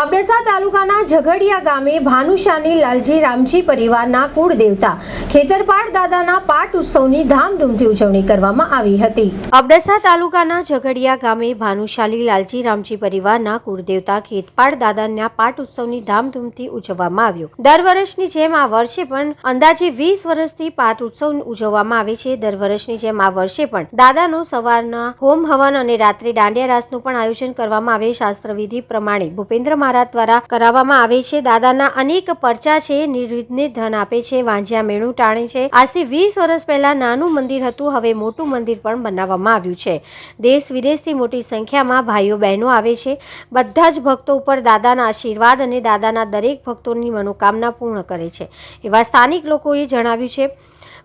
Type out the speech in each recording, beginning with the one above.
અબડાસા તાલુકાના ઝઘડિયા ગામે ભાનુશાની લાલજી રામજી પરિવારના કુળદેવતા ખેતરપાળ દાદાના પાટ ઉત્સવની ધામધૂમથી ઉજવણી કરવામાં આવી હતી. અબડાસા તાલુકાના ઝઘડિયા ગામે ભાનુશાલી લાલજી રામજી પરિવારના કુળદેવતા ખેતપાળ દાદાના પાટ ઉત્સવની ધામધૂમથી ઉજવવામાં આવ્યો. દર વર્ષની જેમ આ વર્ષે પણ અંદાજે વીસ વર્ષથી પાટ ઉત્સવ ઉજવવામાં આવે છે. દર વર્ષની જેમ આ વર્ષે પણ દાદાનો સવારના હોમ હવન અને રાત્રે દાંડિયા રાસનું પણ આયોજન કરવામાં આવે. શાસ્ત્રવિધિ પ્રમાણે ભૂપેન્દ્ર મહારાજ દ્વારા કરાવવામાં આવે છે. દાદાના અનેક પરચા છે. નિર્વિઘ્ને ધન આપે છે. વાંજિયા મેળું ટાણે છે. આજથી વીસ વર્ષ પહેલા નાનું મંદિર હતું. હવે મોટું મંદિર પણ બનાવવામાં આવ્યું છે. દેશ વિદેશથી મોટી સંખ્યામાં ભાઈઓ બહેનો આવે છે. બધા જ ભક્તો ઉપર દાદાના આશીર્વાદ અને દાદાના દરેક ભક્તોની મનોકામના પૂર્ણ કરે છે. એવા સ્થાનિક લોકોએ જણાવ્યું છે.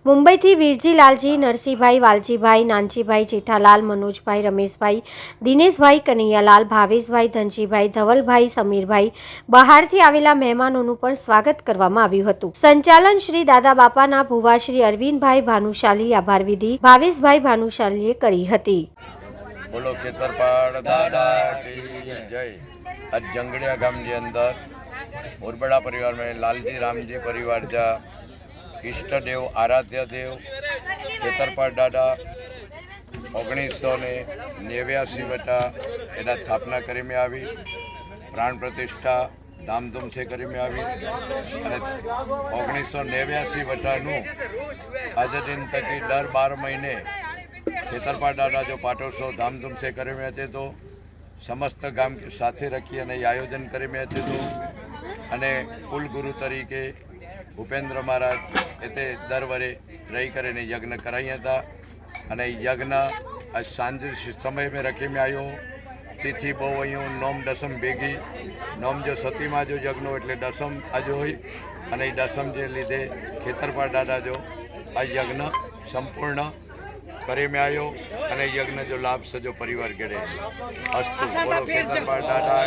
મુંબઈથી વીરજી લાલજી નરસિંહભાઈ વાલજીભાઈ, નાનજીભાઈ જેઠાલાલ, મનોજભાઈ રમેશભાઈ, દિનેશભાઈ કનૈયાલાલ, ભાવેશભાઈ ધનજીભાઈ, ધવલભાઈ સમીરભાઈ બહારથી આવેલા મહેમાનોનું પણ સ્વાગત કરવામાં આવ્યું હતું. સંચાલન શ્રી દાદા બાપાના ભુવા શ્રી અરવિંદભાઈ ભાનુશાલી આભાર વિધિ ભાવેશભાઈ ભાનુશાલીએ કરી હતી. બોલો ખેતરપાળ દાદા અંદર ઉર્બેડા પરિવારમાં લાલજી રામજી પરિવાર જ્યાં ઈષ્ટદેવ આરાધ્ય દેવ ખેતરપાળ દાદા, ઓગણીસો ને નેવ્યાસી વટા એના સ્થાપના કરી મેં આવી. પ્રાણ પ્રતિષ્ઠા ધામધૂમથી મેં આવી. અને ઓગણીસો નેવ્યાસી વટાનું આજે દિન તકી દર બાર મહિને ખેતરપાળ દાદા જો પાટોત્સવ ધામધૂમથી કરીને હતી તો સમસ્ત ગામ સાથે રખી અને આયોજન કરી મેં હતું. અને કુલગુરુ તરીકે ભૂપેન્દ્ર મહારાજ એતે દર વરે રહી કરીને યજ્ઞ કરાયા હતા. અને યજ્ઞ સાંજ સમય મેં રખી મેં આવ્યો તિથિ બહુ અહીંયા નોમ દસમ ભેગી. નોમ જો સતીમાં જો યજ્ઞો એટલે દસમ આજે હોય. અને એ દસમ જે લીધે ખેતરપાળ દાદા જો આ યજ્ઞ સંપૂર્ણ કરી મેં આવ્યો અને યજ્ઞ જો લાભ સજો પરિવાર ઘડે અસ્તુ. ખેતરપાળ દાદા.